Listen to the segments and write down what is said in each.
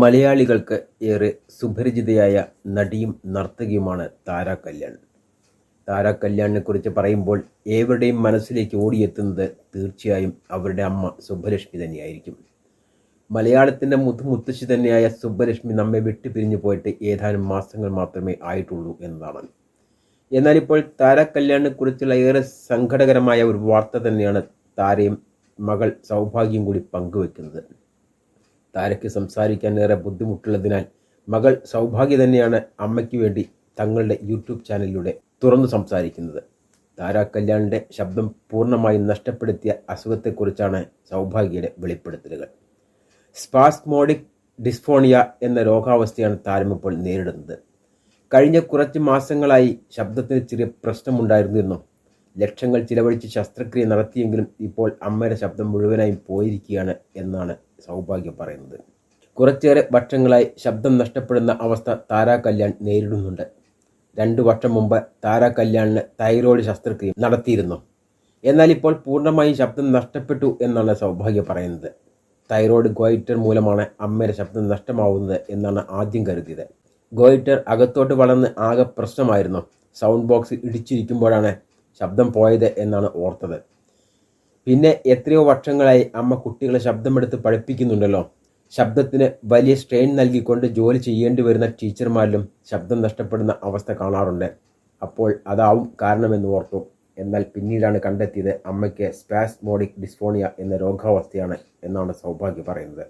മലയാളികൾക്ക് ഏറെ സുപരിചിതയായ നടിയും നർത്തകിയുമാണ് താര കല്യാൺ. താര കല്യാണിനെ കുറിച്ച് പറയുമ്പോൾ ഏവരുടെയും മനസ്സിലേക്ക് ഓടിയെത്തുന്നത് തീർച്ചയായും അവരുടെ അമ്മ സുബ്ബലക്ഷ്മി തന്നെയായിരിക്കും. മലയാളത്തിന്റെ മുത്തുമുത്തശ്ശി തന്നെയായ സുബ്ബലക്ഷ്മി നമ്മെ വിട്ടുപിരിഞ്ഞു പോയിട്ട് ഏതാനും മാസങ്ങൾ മാത്രമേ ആയിട്ടുള്ളൂ എന്നതാണ്. എന്നാൽ ഇപ്പോൾ താര കല്യാണിനെ കുറിച്ചുള്ള ഏറെ സങ്കടകരമായ ഒരു വാർത്ത തന്നെയാണ് താരയും മകൾ സൗഭാഗ്യം കൂടി പങ്കുവെക്കുന്നത്. താരയ്ക്ക് സംസാരിക്കാൻ ഏറെ ബുദ്ധിമുട്ടുള്ളതിനാൽ മകൾ സൗഭാഗ്യ തന്നെയാണ് അമ്മയ്ക്ക് വേണ്ടി തങ്ങളുടെ യൂട്യൂബ് ചാനലിലൂടെ തുറന്നു സംസാരിക്കുന്നത്. താര കല്യാണിന്റെ ശബ്ദം പൂർണമായും നഷ്ടപ്പെടുത്തിയ അസുഖത്തെക്കുറിച്ചാണ് സൗഭാഗ്യയുടെ വെളിപ്പെടുത്തലുകൾ. സ്പാസ്മോഡിക് ഡിസ്ഫോണിയ എന്ന രോഗാവസ്ഥയാണ് താരം ഇപ്പോൾ നേരിടുന്നത്. കഴിഞ്ഞ കുറച്ച് മാസങ്ങളായി ശബ്ദത്തിന് ചെറിയ പ്രശ്നമുണ്ടായിരുന്നെന്നും ലക്ഷങ്ങൾ ചിലവഴിച്ച് ശസ്ത്രക്രിയ നടത്തിയെങ്കിലും ഇപ്പോൾ അമ്മയുടെ ശബ്ദം മുഴുവനായും പോയിരിക്കുകയാണ് എന്നാണ് സൗഭാഗ്യം പറയുന്നത്. കുറച്ചേറെ വർഷങ്ങളായി ശബ്ദം നഷ്ടപ്പെടുന്ന അവസ്ഥ താരാ കല്യാൺ നേരിടുന്നുണ്ട്. രണ്ടു വർഷം മുമ്പ് താരാ കല്യാണിന് തൈറോയ്ഡ് ശസ്ത്രക്രിയ നടത്തിയിരുന്നു. എന്നാൽ ഇപ്പോൾ പൂർണമായും ശബ്ദം നഷ്ടപ്പെട്ടു എന്നാണ് സൗഭാഗ്യ പറയുന്നത്. തൈറോയ്ഡ് ഗോയിറ്റർ മൂലമാണ് അമ്മയുടെ ശബ്ദം നഷ്ടമാവുന്നത് എന്നാണ് ആദ്യം കരുതിയത്. ഗോയിറ്റർ അകത്തോട്ട് വളർന്ന് ആകെ പ്രശ്നമായിരുന്നു. സൗണ്ട് ബോക്സ് ഇടിച്ചിരിക്കുമ്പോഴാണ് ശബ്ദം പോയത് എന്നാണ് ഓർത്തത്. പിന്നെ എത്രയോ വർഷങ്ങളായി അമ്മ കുട്ടികളെ ശബ്ദമെടുത്ത് പഠിപ്പിക്കുന്നുണ്ടല്ലോ. ശബ്ദത്തിന് വലിയ സ്ട്രെയിൻ നൽകിക്കൊണ്ട് ജോലി ചെയ്യേണ്ടി വരുന്ന ടീച്ചർമാരിലും ശബ്ദം നഷ്ടപ്പെടുന്ന അവസ്ഥ കാണാറുണ്ട്. അപ്പോൾ അതാവും കാരണമെന്ന് ഓർത്തു. എന്നാൽ പിന്നീടാണ് കണ്ടെത്തിയത് അമ്മയ്ക്ക് സ്പാസ്മോഡിക് ഡിസ്ഫോണിയ എന്ന രോഗാവസ്ഥയാണ് എന്നാണ് സൗഭാഗ്യ പറയുന്നത്.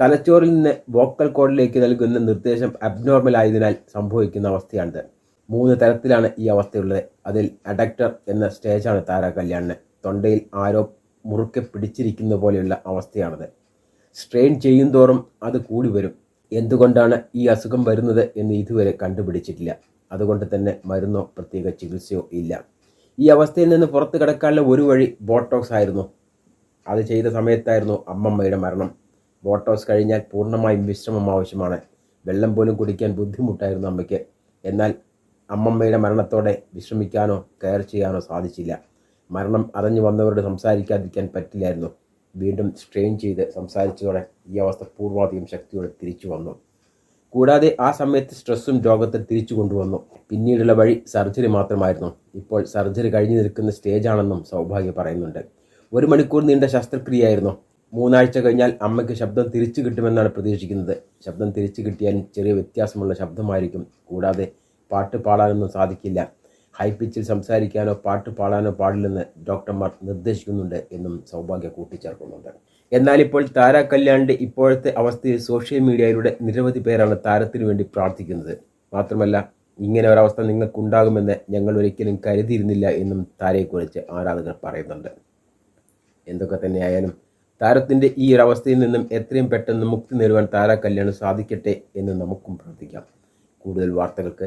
തലച്ചോറിൽ നിന്ന് വോക്കൽ കോഡിലേക്ക് നൽകുന്ന നിർദ്ദേശം അബ്നോർമൽ ആയതിനാൽ സംഭവിക്കുന്ന അവസ്ഥയാണിത്. മൂന്ന് തരത്തിലാണ് ഈ അവസ്ഥയുള്ളത്. അതിൽ അഡക്ടർ എന്ന സ്റ്റേജാണ് താര കല്യാണിന് തൊണ്ടയിൽ ആരോ മുറുക്കെ പിടിച്ചിരിക്കുന്ന പോലെയുള്ള അവസ്ഥയാണത്. സ്ട്രെയിൻ ചെയ്യുന്തോറും അത് കൂടി വരും. എന്തുകൊണ്ടാണ് ഈ അസുഖം വരുന്നത് എന്ന് ഇതുവരെ കണ്ടുപിടിച്ചിട്ടില്ല. അതുകൊണ്ട് തന്നെ മരുന്നോ പ്രത്യേക ചികിത്സയോ ഇല്ല. ഈ അവസ്ഥയിൽ നിന്ന് പുറത്തു കിടക്കാനുള്ള ഒരു വഴി ബോട്ടോക്സ് ആയിരുന്നു. അത് ചെയ്ത സമയത്തായിരുന്നു അമ്മമ്മയുടെ മരണം. ബോട്ടോക്സ് കഴിഞ്ഞാൽ പൂർണമായും വിശ്രമം ആവശ്യമാണ്. വെള്ളം പോലും കുടിക്കാൻ ബുദ്ധിമുട്ടായിരുന്നു അമ്മയ്ക്ക്. എന്നാൽ അമ്മമ്മയുടെ മരണത്തോടെ വിശ്രമിക്കാനോ കെയർ ചെയ്യാനോ സാധിച്ചില്ല. മരണം അറിഞ്ഞു വന്നവരോട് സംസാരിക്കാതിരിക്കാൻ പറ്റില്ലായിരുന്നു. വീണ്ടും സ്ട്രെയിൻ ചെയ്ത് സംസാരിച്ചതോടെ ഈ അവസ്ഥ പൂർവാധികം ശക്തിയോടെ തിരിച്ചു വന്നു. കൂടാതെ ആ സമയത്ത് സ്ട്രെസ്സും രോഗത്തെ തിരിച്ചു കൊണ്ടുവന്നു. പിന്നീടുള്ള വഴി സർജറി മാത്രമായിരുന്നു. ഇപ്പോൾ സർജറി കഴിഞ്ഞു നിൽക്കുന്ന സ്റ്റേജാണെന്നും സൗഭാഗ്യ പറയുന്നുണ്ട്. ഒരു മണിക്കൂർ നീണ്ട ശസ്ത്രക്രിയയായിരുന്നു. മൂന്നാഴ്ച കഴിഞ്ഞാൽ അമ്മയ്ക്ക് ശബ്ദം തിരിച്ചു കിട്ടുമെന്നാണ് പ്രതീക്ഷിക്കുന്നത്. ശബ്ദം തിരിച്ചു കിട്ടിയാലും ചെറിയ വ്യത്യാസമുള്ള ശബ്ദമായിരിക്കും. കൂടാതെ പാട്ട് പാടാനൊന്നും സാധിക്കില്ല. ഹൈ പിച്ചിൽ സംസാരിക്കാനോ പാട്ട് പാടാനോ പാടില്ലെന്ന് ഡോക്ടർമാർ നിർദ്ദേശിക്കുന്നുണ്ട് എന്നും സൗഭാഗ്യ കൂട്ടിച്ചേർക്കുന്നുണ്ട്. എന്നാൽ ഇപ്പോൾ താര കല്യാണിന്റെ ഇപ്പോഴത്തെ അവസ്ഥയിൽ സോഷ്യൽ മീഡിയയിലൂടെ നിരവധി പേരാണ് താരത്തിനു വേണ്ടി പ്രാർത്ഥിക്കുന്നത്. മാത്രമല്ല ഇങ്ങനെ ഒരവസ്ഥ നിങ്ങൾക്കുണ്ടാകുമെന്ന് ഞങ്ങൾ ഒരിക്കലും കരുതിയിരുന്നില്ല എന്നും താരയെക്കുറിച്ച് ആരാധകർ പറയുന്നുണ്ട്. എന്തൊക്കെ തന്നെയായാലും താരത്തിന്റെ ഈ ഒരു അവസ്ഥയിൽ നിന്നും എത്രയും പെട്ടെന്ന് മുക്തി നേടുവാൻ താര കല്യാണം സാധിക്കട്ടെ എന്ന് നമുക്കും പ്രാർത്ഥിക്കാം. കൂടുതൽ വാർത്തകൾക്ക്